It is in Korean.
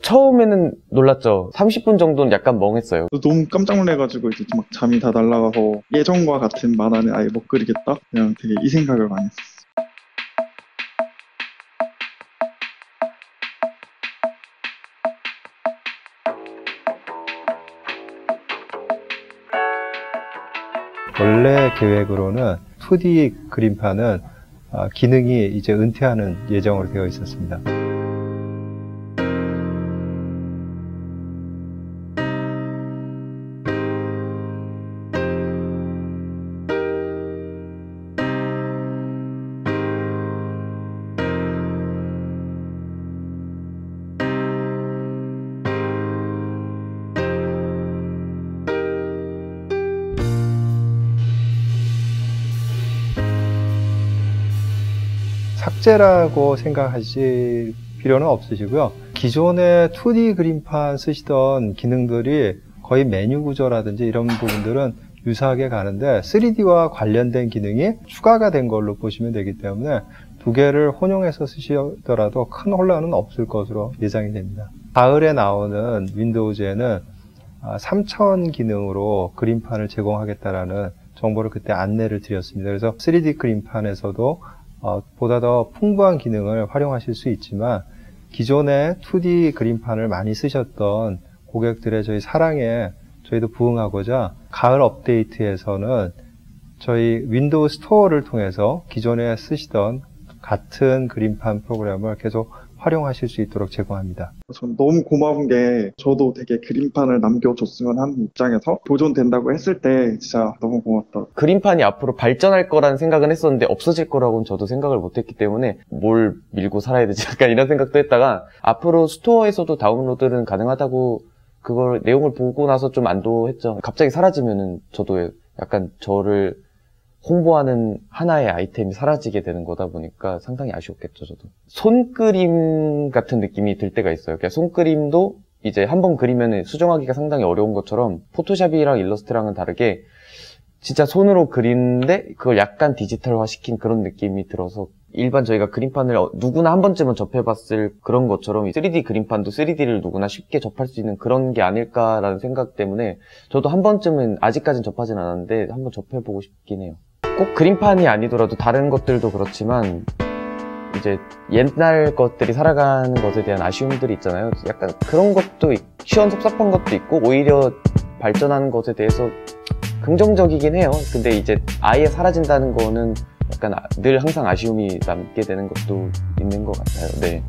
처음에는 놀랐죠. 30분 정도는 약간 멍했어요. 너무 깜짝 놀래가지고 이제 막 잠이 다 날라가서 예전과 같은 만화는 아예 못 그리겠다? 그냥 되게 이 생각을 많이 했어요. 원래 계획으로는 2D 그림판은 아, 기능이 이제 은퇴하는 예정으로 되어 있었습니다. 삭제라고 생각하실 필요는 없으시고요. 기존의 2D 그림판 쓰시던 기능들이 거의 메뉴 구조라든지 이런 부분들은 유사하게 가는데 3D와 관련된 기능이 추가가 된 걸로 보시면 되기 때문에 두 개를 혼용해서 쓰시더라도 큰 혼란은 없을 것으로 예상이 됩니다. 가을에 나오는 윈도우즈에는 3000 기능으로 그림판을 제공하겠다라는 정보를 그때 안내를 드렸습니다. 그래서 3D 그림판에서도 어, 보다 더 풍부한 기능을 활용하실 수 있지만 기존의 2D 그림판을 많이 쓰셨던 고객들의 저희 사랑에 저희도 부응하고자 가을 업데이트에서는 저희 윈도우 스토어를 통해서 기존에 쓰시던 같은 그림판 프로그램을 계속 활용하실 수 있도록 제공합니다. 전 너무 고마운 게 저도 되게 그림판을 남겨줬으면 하는 입장에서 도전된다고 했을 때 진짜 너무 고맙다. 그림판이 앞으로 발전할 거라는 생각은 했었는데 없어질 거라고는 저도 생각을 못했기 때문에 뭘 밀고 살아야 되지 약간 이런 생각도 했다가 앞으로 스토어에서도 다운로드는 가능하다고 그걸 내용을 보고 나서 좀 안도했죠. 갑자기 사라지면은 저도 약간 저를 홍보하는 하나의 아이템이 사라지게 되는 거다 보니까 상당히 아쉬웠겠죠, 저도. 손그림 같은 느낌이 들 때가 있어요. 그러니까 손그림도 이제 한 번 그리면 수정하기가 상당히 어려운 것처럼 포토샵이랑 일러스트랑은 다르게 진짜 손으로 그리는데 그걸 약간 디지털화 시킨 그런 느낌이 들어서 일반 저희가 그림판을 누구나 한 번쯤은 접해봤을 그런 것처럼 3D 그림판도 3D를 누구나 쉽게 접할 수 있는 그런 게 아닐까라는 생각 때문에 저도 한 번쯤은 아직까지는 접하진 않았는데 한번 접해보고 싶긴 해요. 꼭 그림판이 아니더라도 다른 것들도 그렇지만 이제 옛날 것들이 살아가는 것에 대한 아쉬움들이 있잖아요. 약간 그런 것도 시원 섭섭한 것도 있고 오히려 발전하는 것에 대해서 긍정적이긴 해요. 근데 이제 아예 사라진다는 거는 약간 늘 항상 아쉬움이 남게 되는 것도 있는 것 같아요. 네.